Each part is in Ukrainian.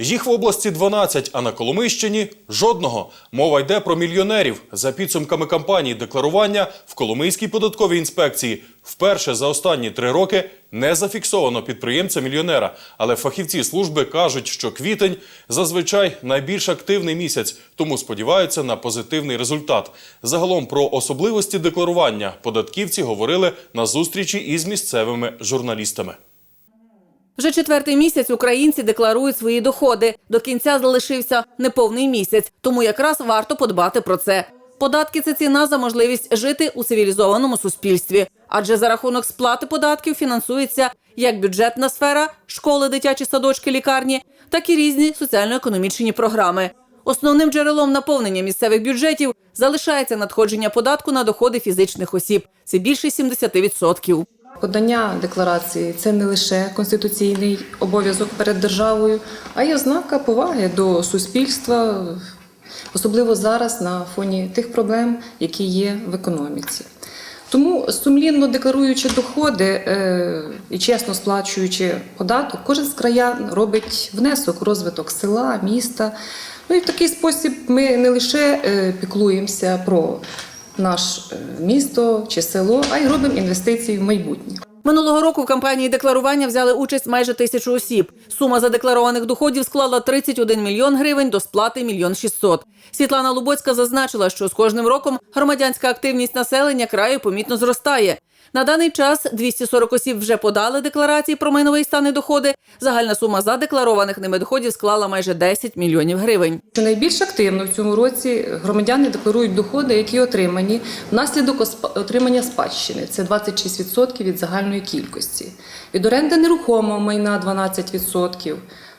Їх в області 12, а на Коломийщині жодного. Мова йде про мільйонерів. За підсумками кампанії декларування в Коломийській податковій інспекції вперше за останні три роки не зафіксовано підприємця-мільйонера. Але фахівці служби кажуть, що квітень зазвичай найбільш активний місяць, тому сподіваються на позитивний результат. Загалом про особливості декларування податківці говорили на зустрічі із місцевими журналістами. Вже четвертий місяць українці декларують свої доходи. До кінця залишився неповний місяць, тому якраз варто подбати про це. Податки це ціна за можливість жити у цивілізованому суспільстві, адже за рахунок сплати податків фінансується як бюджетна сфера, школи, дитячі садочки, лікарні, так і різні соціально-економічні програми. Основним джерелом наповнення місцевих бюджетів залишається надходження податку на доходи фізичних осіб. Це більше 70%. Подання декларації це не лише конституційний обов'язок перед державою, а й ознака поваги до суспільства, особливо зараз на фоні тих проблем, які є в економіці. Тому сумлінно декларуючи доходи е, і чесно сплачуючи податок, кожен з краян робить внесок розвиток села, міста. Ну і в такий спосіб ми не лише е, піклуємося про наше місто чи село, а й робимо інвестиції в майбутнє. Минулого року в кампанії декларування взяли участь майже тисячу осіб. Сума задекларованих доходів склала 31 мільйон гривень до сплати мільйон 600. Світлана Лубоцька зазначила, що з кожним роком громадянська активність населення краю помітно зростає. На даний час 240 осіб вже подали декларації про майновий стан і доходи. Загальна сума задекларованих ними доходів склала майже 10 мільйонів гривень. Найбільш активно в цьому році громадяни декларують доходи, які отримані внаслідок отримання спадщини. Це 26% від загальної кількості. Від оренди нерухомого майна 12%,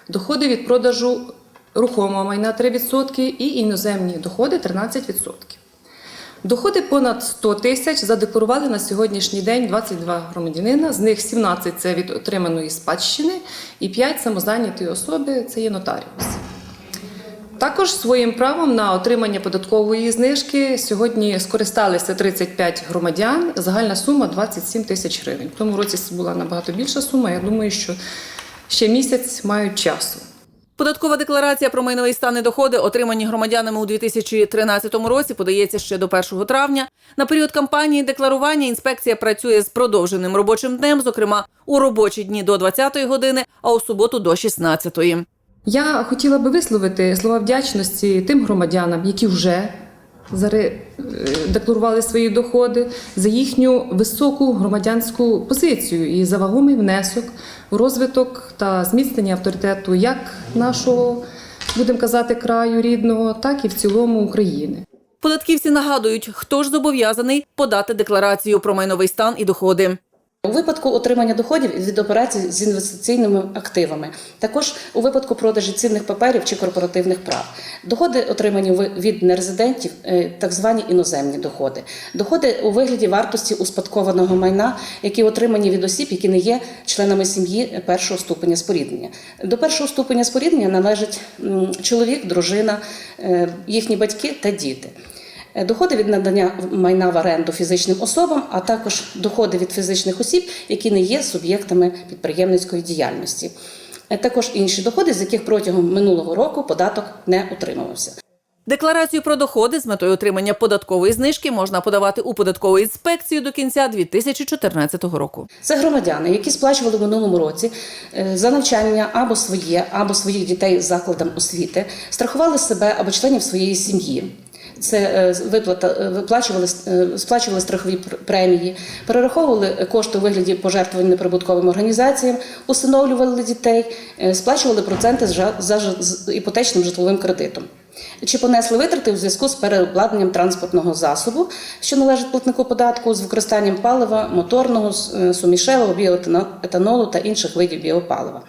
доходи від продажу рухомого майна 3% і іноземні доходи 13%. Доходи понад 100 тисяч задекларували на сьогоднішній день 22 громадянина, з них 17 – це від отриманої спадщини і 5 – самозайнятої особи – це є нотаріус. Також своїм правом на отримання податкової знижки сьогодні скористалися 35 громадян. Загальна сума 27 тисяч гривень. В тому році була набагато більша сума. Я думаю, що ще місяць мають часу. Податкова декларація про майновий стан і доходи, отримані громадянами у 2013 році, подається ще до 1 травня. На період кампанії декларування інспекція працює з продовженим робочим днем, зокрема у робочі дні до 20-ї години, а у суботу до 16-ї. Я хотіла би висловити слова вдячності тим громадянам, які вже е, декларували свої доходи за їхню високу громадянську позицію і за вагомий внесок в розвиток та зміцнення авторитету як нашого, будемо казати, краю рідного, так і в цілому України. Податківці нагадують, хто ж зобов'язаний подати декларацію про майновий стан і доходи. У випадку отримання доходів від операцій з інвестиційними активами, також у випадку продажі цінних паперів чи корпоративних прав, доходи отримані від нерезидентів, е, так звані іноземні доходи, доходи у вигляді вартості успадкованого майна, які отримані від осіб, які не є членами сім'ї першого ступеня споріднення. До першого ступеня споріднення належать чоловік, дружина, е, їхні батьки та діти. Е, Доходи від надання майна в оренду фізичним особам, а також доходи від фізичних осіб, які не є суб'єктами підприємницької діяльності. Е, Також інші доходи, з яких протягом минулого року податок не утримувався. Декларацію про доходи з метою отримання податкової знижки можна подавати у податкову інспекцію до кінця 2014 року. Це громадяни, які сплачували в минулому році е, за навчання або своє, або своїх дітей закладам освіти, страхували себе або членів своєї сім'ї. Це е, виплата е, виплачували е, сплачували страхові премії, перераховували кошти у вигляді пожертвувань неприбутковим організаціям, усиновлювали дітей, сплачували проценти за іпотечним житловим кредитом. Чи понесли витрати у зв'язку з переобладнанням транспортного засобу, що належить платнику податку з використанням палива, моторного, сумішевого, біоетанолу та інших видів біопалива.